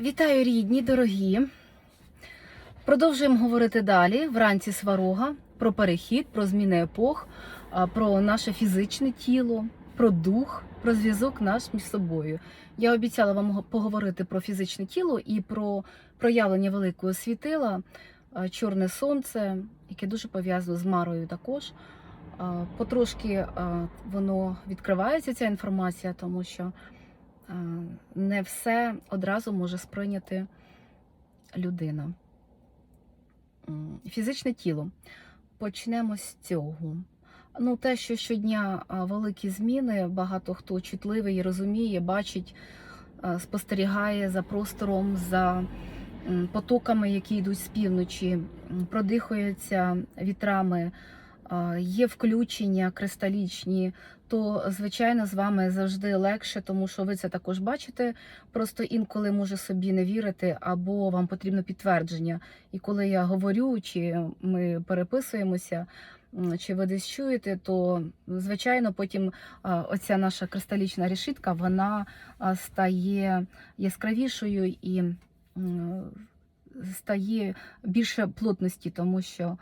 Вітаю рідні, дорогі. Продовжуємо говорити далі вранці сварога про перехід, про зміни епох, про наше фізичне тіло, про дух, про зв'язок наш між собою. Я обіцяла вам поговорити про фізичне тіло і про проявлення великого світила, чорне сонце, яке дуже пов'язано з Марою також. Потрошки воно відкривається, ця інформація, тому що не все одразу може сприйняти людина. Фізичне тіло. Почнемо з цього. Ну, те, що щодня великі зміни, багато хто чутливий і розуміє, бачить, спостерігає за простором, за потоками, які йдуть з півночі, м, продихуються вітрами, є включення кристалічні, то звичайно з вами завжди легше, тому що ви це також бачите. Просто інколи може собі не вірити, або вам потрібно підтвердження. І коли я говорю, чи ми переписуємося, чи ви десь чуєте, то звичайно потім оця наша кристалічна решітка вона стає яскравішою і стає більше плотності, тому що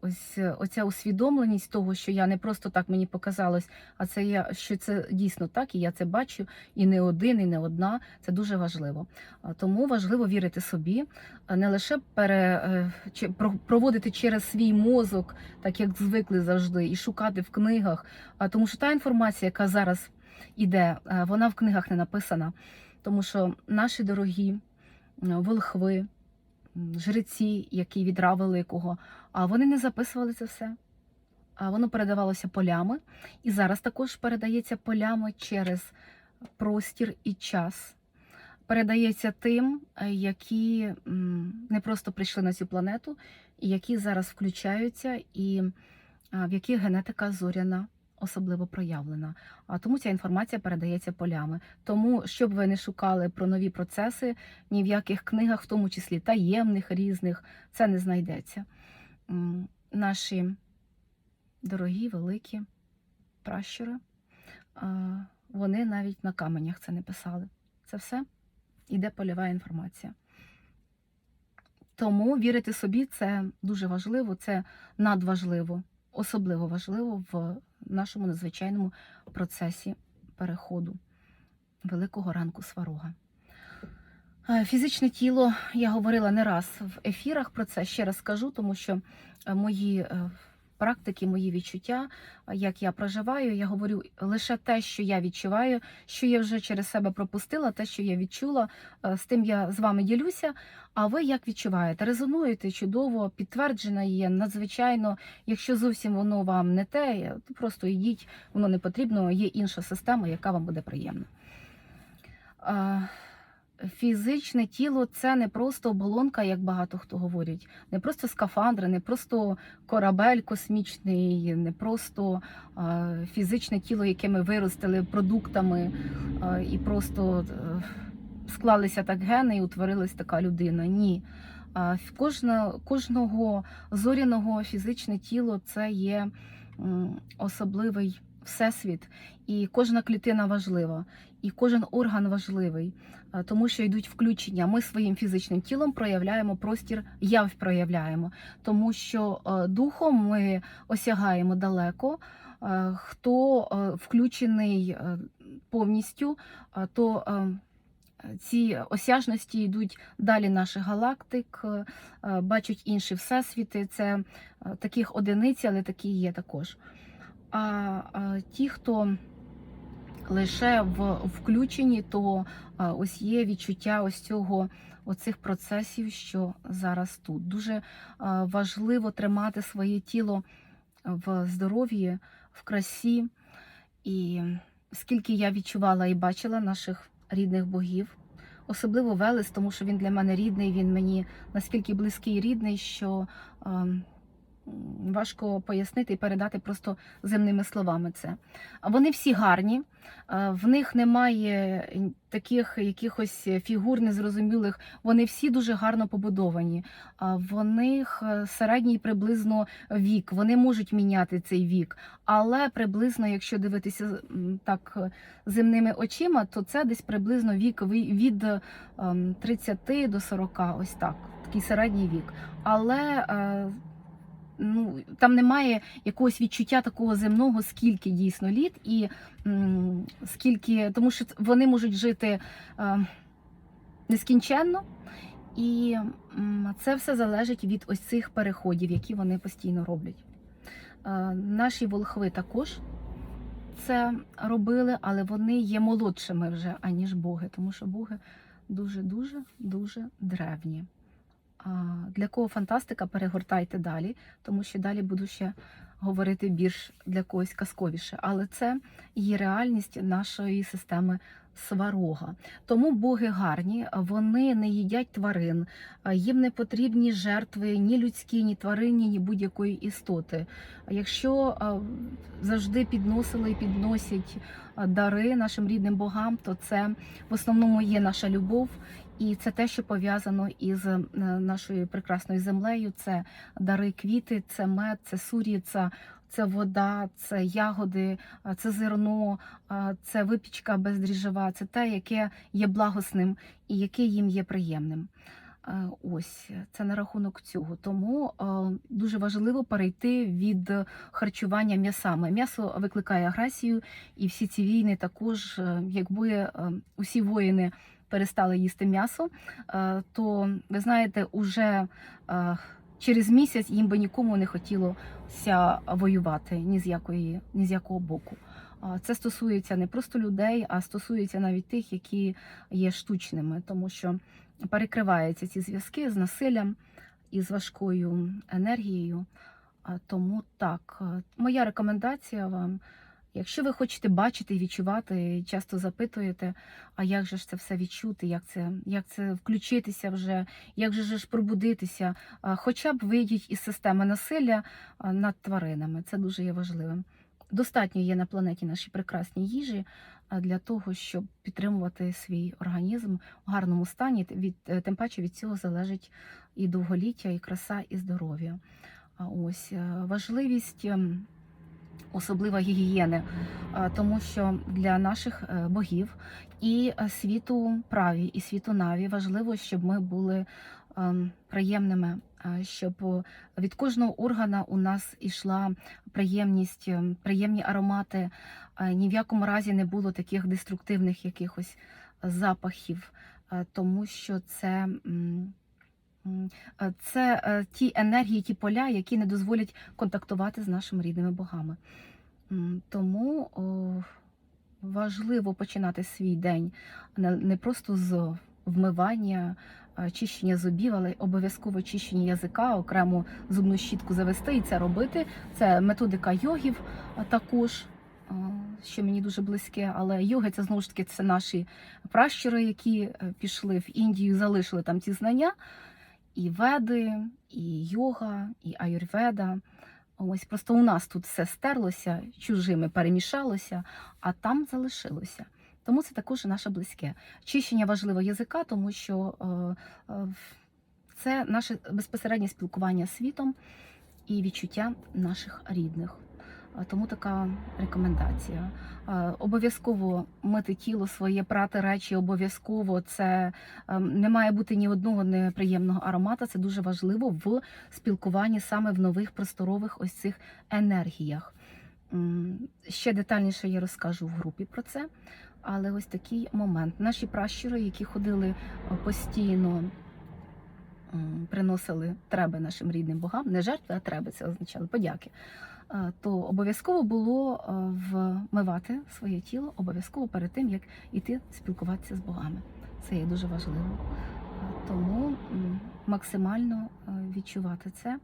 ось оця усвідомленість того, що я не просто так мені показалось, а це я що це дійсно так, і я це бачу, і не один, і не одна. Це дуже важливо. Тому важливо вірити собі, не лише пере, е, проводити через свій мозок, так як звикли завжди, і шукати в книгах. А тому що та інформація, яка зараз іде, е, вона в книгах не написана. Тому що наші дорогі е, волхви, жреці, які від Ра великого, а вони не записували це все. А воно передавалося полями, і зараз також передається полями через простір і час. Передається тим, е, які не просто прийшли на цю планету, які зараз включаються, і в яких генетика зоряна особливо проявлена. А тому ця інформація передається полями. Тому, щоб ви не шукали про нові процеси, ні в яких книгах, в тому числі таємних різних, це не знайдеться. Наші дорогі, великі пращури, вони навіть на каменях це не писали. Це все іде польова інформація. Тому вірити собі це дуже важливо, це надважливо, особливо важливо в нашому надзвичайному процесі переходу великого ранку сварога. Фізичне тіло, я говорила не раз в ефірах про це. Ще раз скажу, тому що е, мої е, практики, мої відчуття, е, як я проживаю, я говорю лише те, що я відчуваю, що я вже через себе пропустила, те, що я відчула, е, з тим я з вами ділюся. А ви як відчуваєте? Резонуєте чудово, підтверджено є надзвичайно. Якщо зовсім воно вам не те, то просто йдіть, воно не потрібно. Є інша система, яка вам буде приємна. Фізичне тіло це не просто оболонка, як багато хто говорить, не просто скафандри, не просто корабель космічний, не просто фізичне тіло, яке ми виростили продуктами, і просто е, склалися так гени і утворилась така людина. Ні. Кожна, кожного зоряного фізичне тіло це є особливий всесвіт, і кожна клітина важлива, і кожен орган важливий, тому що йдуть включення. Ми своїм фізичним тілом проявляємо простір, явь проявляємо, тому що е, духом ми осягаємо далеко. Е, Хто е, включений е, повністю, е, то е, ці осяжності йдуть далі наших галактик, е, е, бачать інші всесвіти. Це е, таких одиниць, але такі є також. А, ті, хто лише в включенні, то ось є відчуття ось цього оцих процесів, що зараз тут. Дуже важливо тримати своє тіло в здоров'ї, в красі. І скільки я відчувала і бачила наших рідних богів, особливо Велес, тому що він для мене рідний, він мені наскільки близький і рідний, що. Важко пояснити і передати просто земними словами це. Вони всі гарні, е, в них немає таких якихось фігур незрозумілих. Вони всі дуже гарно побудовані. В них е, середній приблизно вік. Вони можуть міняти цей вік, але приблизно, якщо дивитися так е, земними очима, то це десь приблизно вік від ем, 30 до 40, ось так, такий середній вік. Але ну, там немає якогось відчуття такого земного, скільки дійсно літ, і скільки, тому що вони можуть жити е, нескінченно. І це все залежить від ось цих переходів, які вони постійно роблять. Е, Наші волхви також це робили, але вони є молодшими вже, аніж боги, тому що боги дуже-дуже дуже древні. Для кого фантастика, перегортайте далі, тому що далі буду ще говорити більш для когось казковіше. Але це є реальність нашої системи сварога. Тому боги гарні, вони не їдять тварин, їм не потрібні жертви ні людські, ні тваринні, ні будь-якої істоти. Якщо завжди підносили і підносять дари нашим рідним богам, то це в основному є наша любов. І це те, що пов'язано із е, нашою прекрасною землею. Це дари квіти, це мед, це суріця, це вода, це ягоди, це зерно, це випічка бездріжева, це те, яке є благосним і яке їм є приємним. Е, Ось це на рахунок цього. Тому е, дуже важливо перейти від харчування м'ясами. М'ясо викликає агресію, і всі ці війни також, е, якби е, усі воїни перестали їсти м'ясо, е, то ви знаєте, уже е, через місяць їм би нікому не хотілося воювати ні з якої, ні з якого боку. Це стосується не просто людей, а стосується навіть тих, які є штучними, тому що перекриваються ці зв'язки з насиллям і з важкою енергією. Тому так, е, моя рекомендація вам. Якщо ви хочете бачити і відчувати, часто запитуєте, а як же ж це все відчути, як це, як це включитися вже, як же ж пробудитися, хоча б вийдіть із системи насилля над тваринами. Це дуже є важливим. Достатньо є на планеті наші прекрасні їжі для того, щоб підтримувати свій організм в гарному стані. Від, е, тим паче від цього залежить і довголіття, і краса, і здоров'я. Ось е, важливість. Особлива гігієни, тому що для наших е, богів і е, світу праві, і світу наві важливо, щоб ми були ем, приємними, щоб від кожного органа у нас ішла приємність, ем, приємні аромати. Ні в якому разі не було таких деструктивних якихось запахів, е, тому що це. Е, Це е, ті енергії, ті поля, які не дозволять контактувати з нашими рідними богами. Тому важливо починати свій день не, просто з вмивання, чищення зубів, але й обов'язково чищення язика, окрему зубну щітку завести і це робити. Це методика йогів також. Що мені дуже близьке, але йоги це знову ж таки це наші пращури, які е, пішли в Індію, залишили там ці знання, і веди, і йога, і аюрведа. Ось просто у нас тут все стерлося, чужими перемішалося, а там залишилося. Тому це також наше близьке. Чищення важливо язика, тому що е, е, це наше безпосереднє спілкування з світом і відчуття наших рідних. А Тому така рекомендація. Е, Обов'язково мити тіло своє, прати речі, обов'язково це е, не має бути ні одного неприємного аромата. Це дуже важливо в спілкуванні саме в нових просторових ось цих енергіях. Ще детальніше я розкажу в групі про це. Але ось такий момент. Наші пращури, які ходили е, постійно, приносили треби нашим рідним богам, не жертви, а треби це означало подяки. Е, То обов'язково було е, вмивати своє тіло обов'язково перед тим, як іти спілкуватися з богами. Це є дуже важливо. Е, Тому максимально відчувати це.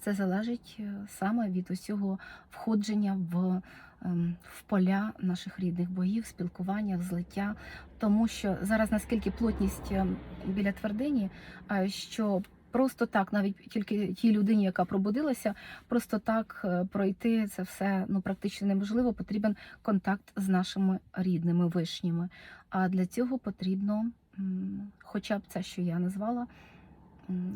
Це залежить саме від усього входження в, ем, в поля наших рідних богів, спілкування, взлиття. Тому що зараз наскільки плотність ем, біля твердині, що просто так, навіть тільки тій людині, яка пробудилася, просто так е, пройти це все ну практично неможливо. Потрібен контакт з нашими рідними вишніми. А для цього потрібно, хоча б це, що я назвала,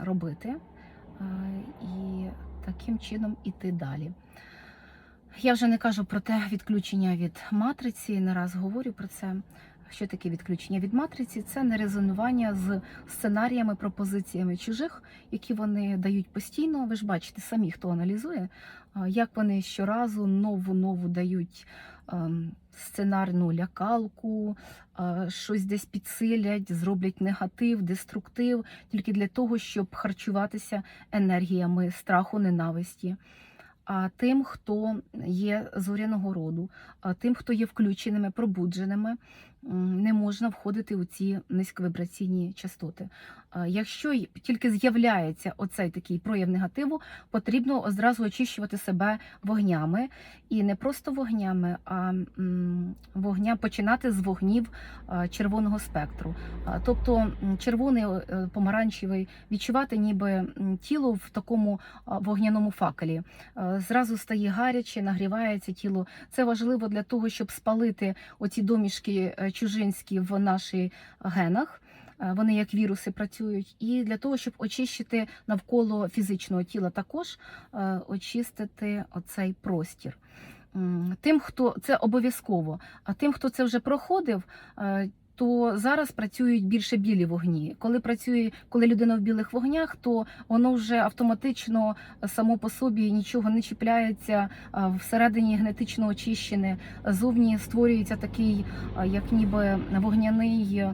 робити е, і таким чином іти далі. Я вже не кажу про те відключення від матриці, не раз говорю про це. Що таке відключення від матриці? Це не резонування з сценаріями, пропозиціями чужих, які вони дають постійно. Ви ж бачите самі, хто аналізує, як вони щоразу нову нову дають ем, сценарну лякалку, щось десь підсилять, зроблять негатив, деструктив, тільки для того, щоб харчуватися енергіями страху, ненависті. А тим, хто є зоряного роду, тим, хто є включеними, пробудженими, не можна входити у ці низьковібраційні частоти. А Якщо тільки з'являється оцей такий прояв негативу, потрібно одразу очищувати себе вогнями, і не просто вогнями, а вогня починати з вогнів червоного спектру. Тобто червоний, е, помаранчевий відчувати, ніби тіло в такому вогняному факелі. Е, Зразу стає гаряче, нагрівається тіло. Це важливо для того, щоб спалити оці домішки е, чужинські в наших генах. Е, Вони як віруси працюють, і для того, щоб очистити навколо фізичного тіла, також е, очистити оцей простір. Тим, хто це обов'язково, а тим, хто це вже проходив, е, то зараз працюють більше білі вогні. Коли працює, коли людина в білих вогнях, то воно вже автоматично само по собі нічого не чіпляється всередині генетично очищене. Зовні створюється такий, як ніби вогняний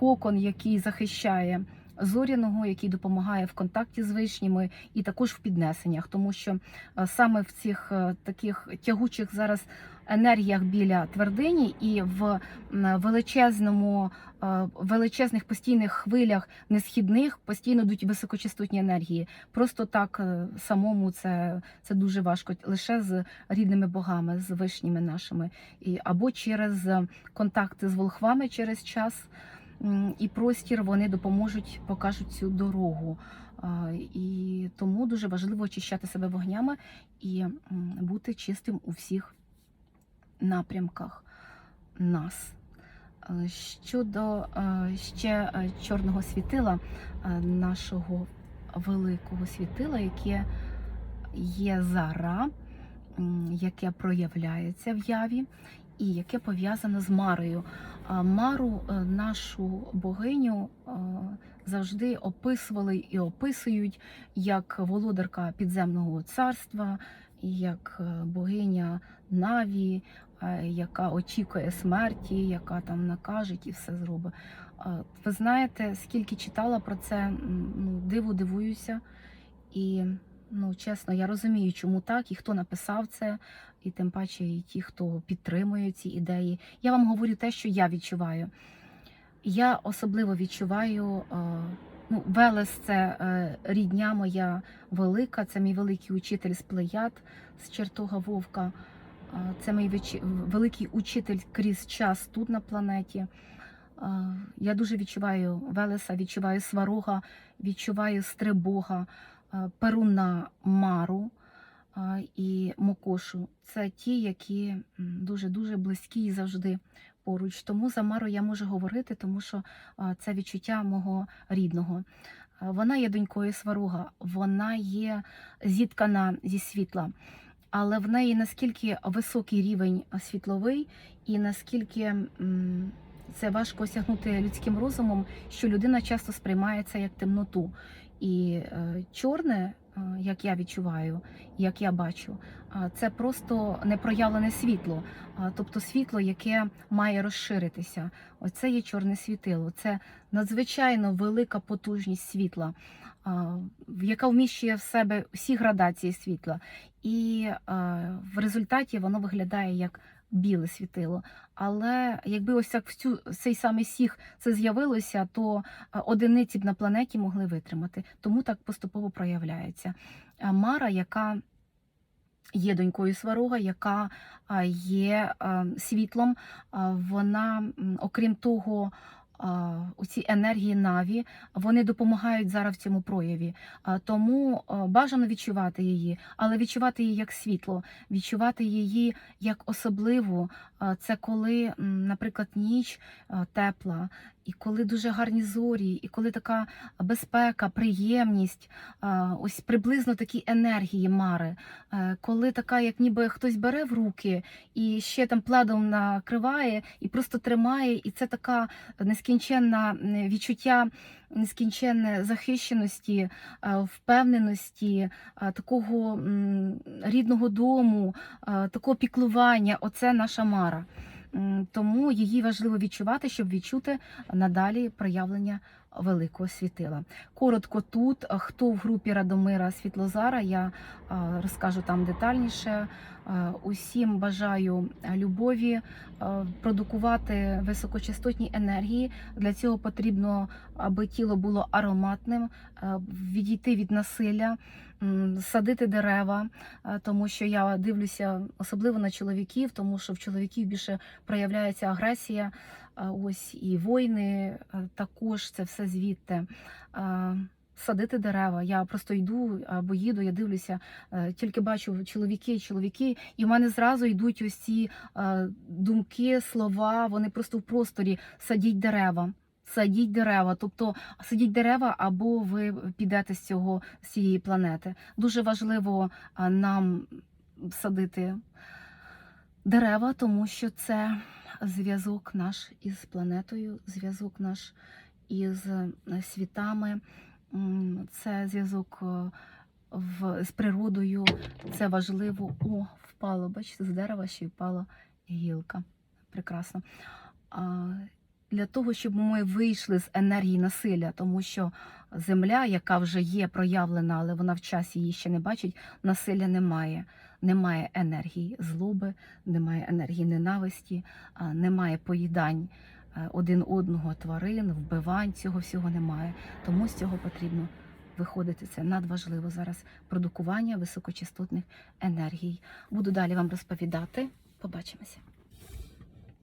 кокон, який захищає. Зоряного, який допомагає в контакті з вишніми, і також в піднесеннях, тому що е, саме в цих е, таких тягучих зараз енергіях біля твердині і в величезному е, величезних постійних хвилях несхідних постійно йдуть високочастотні енергії. Просто так самому це, це дуже важко лише з рідними богами, з вишніми нашими, і або через контакти з волхвами через час і простір вони допоможуть, покажуть цю дорогу. І тому дуже важливо очищати себе вогнями і бути чистим у всіх напрямках нас. Щодо ще чорного світила, нашого великого світила, яке є зара, яке проявляється в яві і яке пов'язане з Марою. Мару, е, нашу богиню, е, завжди описували і описують як володарка підземного царства, як е, богиня Наві, яка очікує смерті, яка там накаже і все зробить. Ви знаєте, скільки читала про це, ну, диву дивуюся. І ну, чесно, я розумію, чому так, і хто написав це, і тим паче і ті, хто підтримує ці ідеї. Я вам говорю те, що я відчуваю. Я особливо відчуваю. е, Ну, Велес це е, рідня моя велика, це мій великий учитель з Плеяд, з Чертога Вовка. Е, Це мій великий учитель крізь час тут на планеті. Я дуже відчуваю Велеса, відчуваю Сварога, відчуваю Стрибога, Перуна, Мару е, і Мокошу. Це ті, які дуже-дуже близькі і завжди поруч. Тому за Мару я можу говорити, тому що е, це відчуття мого рідного. Е, Вона є донькою Сварога, вона є зіткана зі світла. Але в неї наскільки високий рівень світловий, і наскільки це важко осягнути людським розумом, що людина часто сприймає це як темноту. І е, чорне, е, як я відчуваю, як я бачу, е, це просто непроявлене світло, тобто світло, яке має розширитися. Оце є чорне світило. Це надзвичайно велика потужність світла, яка вміщує в себе всі градації світла. І в результаті воно виглядає як біле світило. Але якби ось як цю цей самий сіх це з'явилося, то е, одиниці б на планеті могли витримати. Тому так поступово проявляється. Мара, яка є донькою Сварога, яка є світлом, вона, окрім того, у ці енергії Наві, вони допомагають зараз в цьому прояві. Тому бажано відчувати її, але відчувати її як світло, відчувати її як особливу. Це коли, наприклад, ніч тепла, і коли дуже гарні зорі, і коли така безпека, приємність, ось приблизно такі енергії мари, Е, коли така, як ніби хтось бере в руки і ще там пледом накриває і просто тримає, і це така нескінченна м, відчуття нескінченне захищеності, е, впевненості, е, такого рідного дому, е, такого піклування. Оце наша мара. Тому її важливо відчувати, щоб відчути надалі проявлення великого світила. Коротко тут, хто в групі Радомира Світлозара, я розкажу там детальніше. Усім бажаю любові, продукувати високочастотні енергії. Для цього потрібно, аби тіло було ароматним, відійти від насилля, садити дерева, тому що я дивлюся особливо на чоловіків, тому що в чоловіків більше проявляється агресія. Ось і війни е, також це все звідти. Садити дерева. Я просто йду або їду, я дивлюся, е, тільки бачу чоловіки, чоловіки, і в мене зразу йдуть ось ці думки, слова, вони просто в просторі садіть дерева. Садіть дерева, тобто садіть дерева, або ви підете з цього з цієї планети. Дуже важливо нам садити дерева, тому що це зв'язок наш із планетою, зв'язок наш із е, світами, це зв'язок е, в, з природою, це важливо. О, впало, бачите, з дерева ще й впала гілка. Прекрасно. А, для того, щоб ми вийшли з енергії насилля, тому що земля, яка вже є проявлена, але вона в часі її ще не бачить, насилля немає. Немає енергії злоби, немає енергії ненависті, немає поїдань е, один одного тварин, вбивань, цього всього немає. Тому з цього потрібно виходити. Це надважливо зараз продукування високочастотних енергій. Буду далі вам розповідати. Побачимося.